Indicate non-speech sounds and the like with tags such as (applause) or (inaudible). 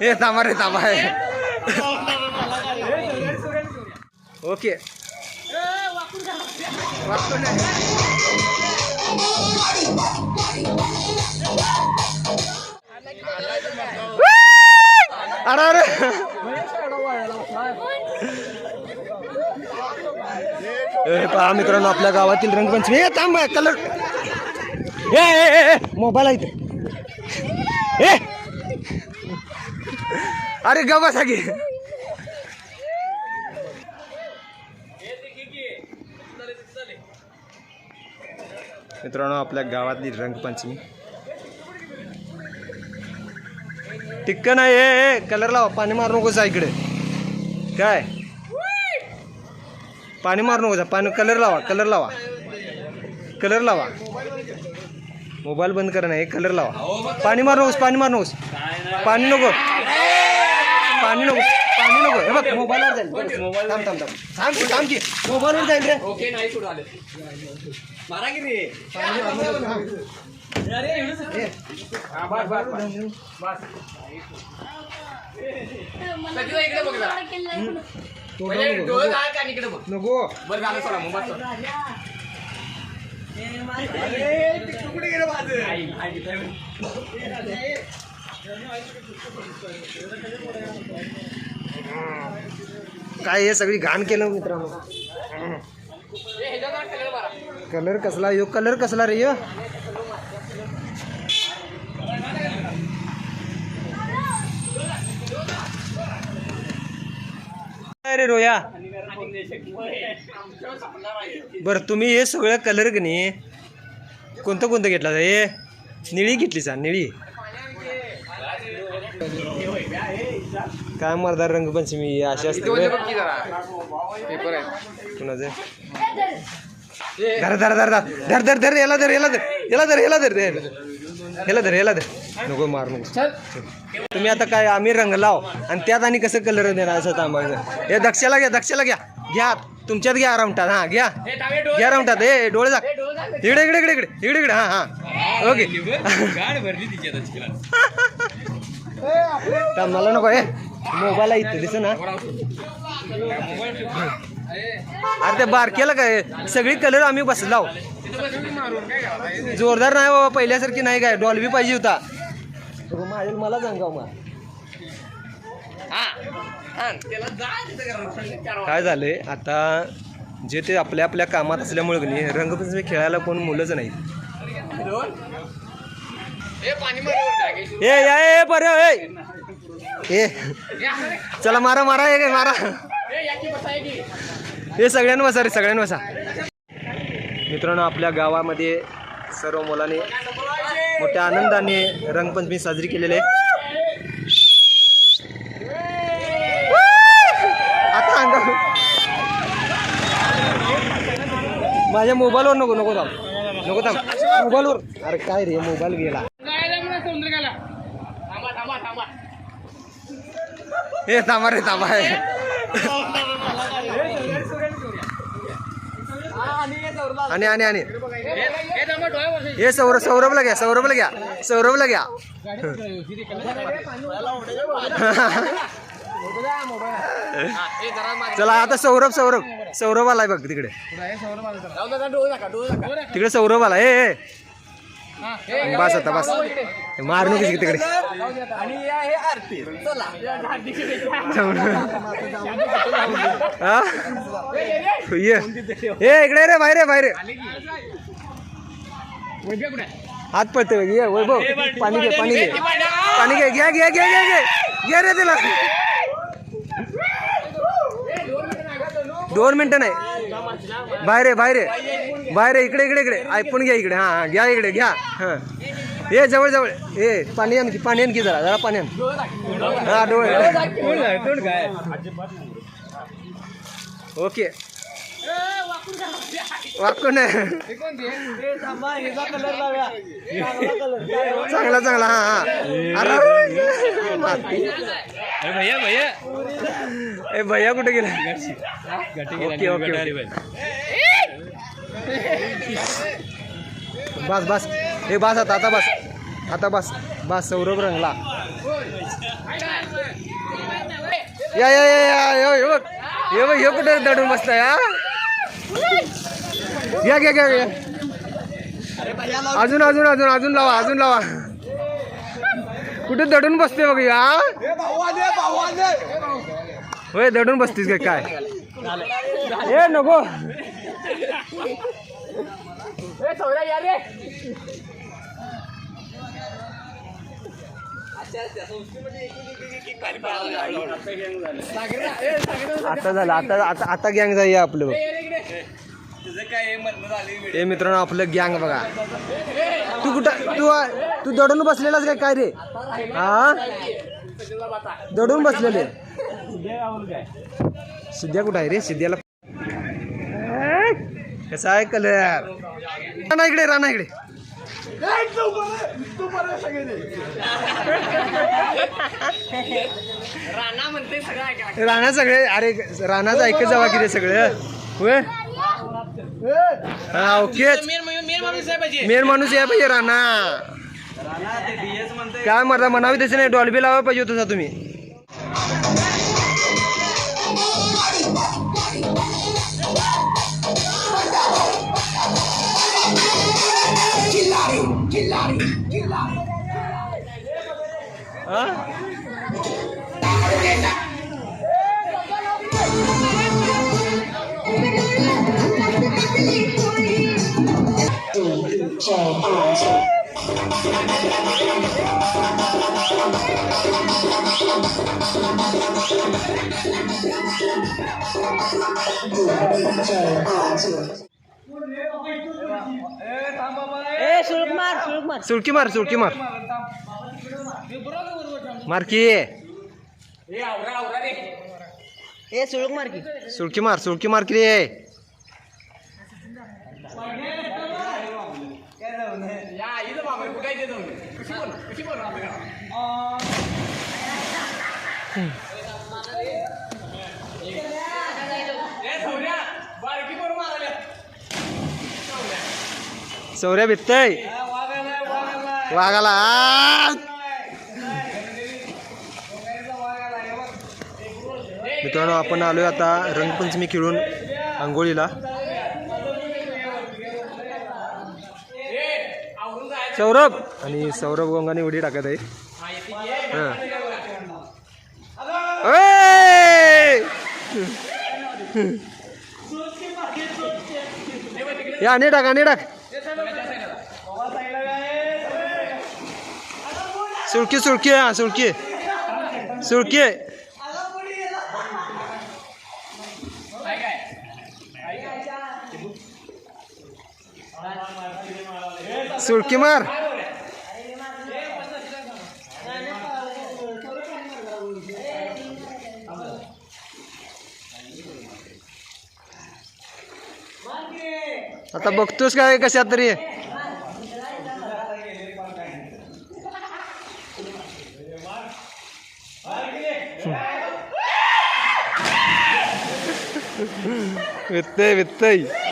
हे थांबा रे थांबा हे. ओके. अरे अरे ए, पहा मित्रांनो आपल्या गावातील रंगपंचमी ए थांब कलर ए मोबाईल आहे. ए अरे ग बसा मित्रांनो आपल्या गावातली रंगपंचमी. टिक्क नाही हे कलर लावा. पाणी मारू नकोस इकडे. काय? पाणी मारू नकोस पाणी कलर लावा कलर लावा. कलर लावा. मोबाईल बंद करा नाही कलर लावा. पाणी मारू नकोस पाणी मारू नकोस. पाणी नको. पाणी नको पाणी नको. हे बघ मोबाईलवर जाईल. थांब थांब थांब. थांब की, थांब की. मोबाईलवर जाईल रे. ओके नाही कुठं आले. मारा की रे. सगळं. इकडे बघ जरा. तो म्हणजे नको, डोळे नको. काय काय इकडे बघ. नको. बरं झालं सोडा मोबाईल सोडा. काय हे सगळी घाण केलं मित्रांनो? कलर कसला? यो कलर कसला रे यो? रे रोया? बर तुम्ही हे सगळं कलर की नाही? कोणतं कोणतं घेतला हे निळी घेतली सा निळी. काय मर्दार रंगपंचमी अशी असते. पेपर आहे. कुणाचं? धर धर धर धर. धर धर धर याला धर याला धर. याला धर याला धर धर. याला धर याला धर. नको मार नको. तुम्ही आता काय आम्ही रंग लाव. आणि त्यात आणि कसं कलर देणार असं थांबायचं. हे दक्षाला घ्या दक्षाला घ्या. घ्या. तुमच्यात घ्या रामटात हा घ्या. घ्या रामटात ए डोळे जा इकडे इकडे इकडे इकडे इकडे. हा हा. ओके. (laughs) मला नको ए. मोबाईल आहे इथं दिसं ना अरे ते बारकेला काय? सगळी कलर आम्ही बस लाव तिथं बसून मारून काय करायचं? जोरदार नाही बाबा पहिल्यासारखी नाही काय? डॉल्बी पाहिजे होता. माझ्या मला सांगा मग. काय झालंय आता जे ते आपल्या आपल्या कामात असल्यामुळे नाही रंगपंचमी खेळायला कोण मुलंच नाहीत. ए या ए बरं ए. चला मारा मारा ए मारा हे सगळ्यांना बसा रे सगळ्यांना बसा. मित्रांनो आपल्या गावामध्ये सर्व मुलांनी मोठ्या आनंदाने रंगपंचमी साजरी केलेली आहे. आता अंगा माझ्या मोबाईलवर नको नको थांब. नको थांब. मोबाईलवर. अरे काय रे मोबाईल गेला गायला म्हणा समुद्रकाला थांबा थांबा थांबा हे थांबा रे थांबा हे. आणि आणि आणि हे सौरभ सौरभला घ्या सौरभला घ्या सौरभला घ्या. चला आता सौरभ सौरभ सौरभ आलाय बघ तिकडे. तिकडे सौरभ आला ए हे बस आता बस. मार नको तिकडे? आणि हे? ये. इकडे रे बाहेर बाहेर हात पडते ये वैभव पाणी घे पाणी घे. पाणी घे घ्या घ्या घ्या घ्या घ्या. घ्या रे तिला. दोन मिनटं नाही. बाहेर रे बाहेर रे बाहेर रे इकडे इकडे इकडे. ऐकून घ्या इकडे. हा घ्या इकडे घ्या. हां. ये जवळ जवळ. ए पाणी आण की पाणी आण की जरा जरा पाणी आण. हा डोळे. ओके. वाकून चांगला चांगला. हा हा. ए भैया कुठे गेला? Okay okay okay. बस बस. हे बस आता आता बस. आता बस बस सौरभ रंगला. या या या या यो यो बघ. यो बघ यो कुठे दडून बसलाय हा? घ्या घ्या अजून अजून अजून अजून लावा अजून लावा. कुठे दडून बसते बघ या? होय दडून बसतीस काय काय? ए नको. आता झालं आता आता आता गँग जाऊया आपलं बघ. तुझं काय म्हणणं झालं ए मित्रांनो आपलं गँग बघा. तू कुठं तू तू दडून बसलेलास काय काय रे? हा? दडून बसलेले. सिद्ध्या कुठं आहे रे? सिद्ध्याला कसा आहे कलर राणा इकडे राणा इकडे. राणा राणा सगळे अरे राणाचं ऐकत जावा की रे सगळं. होय? हा ओके. मेन माणूस या पाहिजे राणा. काय मरता म्हणावी तसं नाही डॉल्बी लावा पाहिजे होता तुम्ही. हा? सुळकी मार सुळकी मार. मार की. ए सुळक मार की. सुळकी मार सुळकी मार की रे. जाऊन कशी बोल कशी बोल बारकी बरोबर मारायला. सौर्या भित्तय? वाघाला! मित्रांनो आपण आलोय आता रंगपंचमी खेळून आंघोळीला. सौरभ. आणि सौरभ गोंगाने उडी टाकत आहे. हां. या आणि टाक आणि टाक. सुळकी सुळकी हा सुळकी. सुळकी. सुळकी मार. आता बघतोस काय कशा तरी वित्तय वित्तय.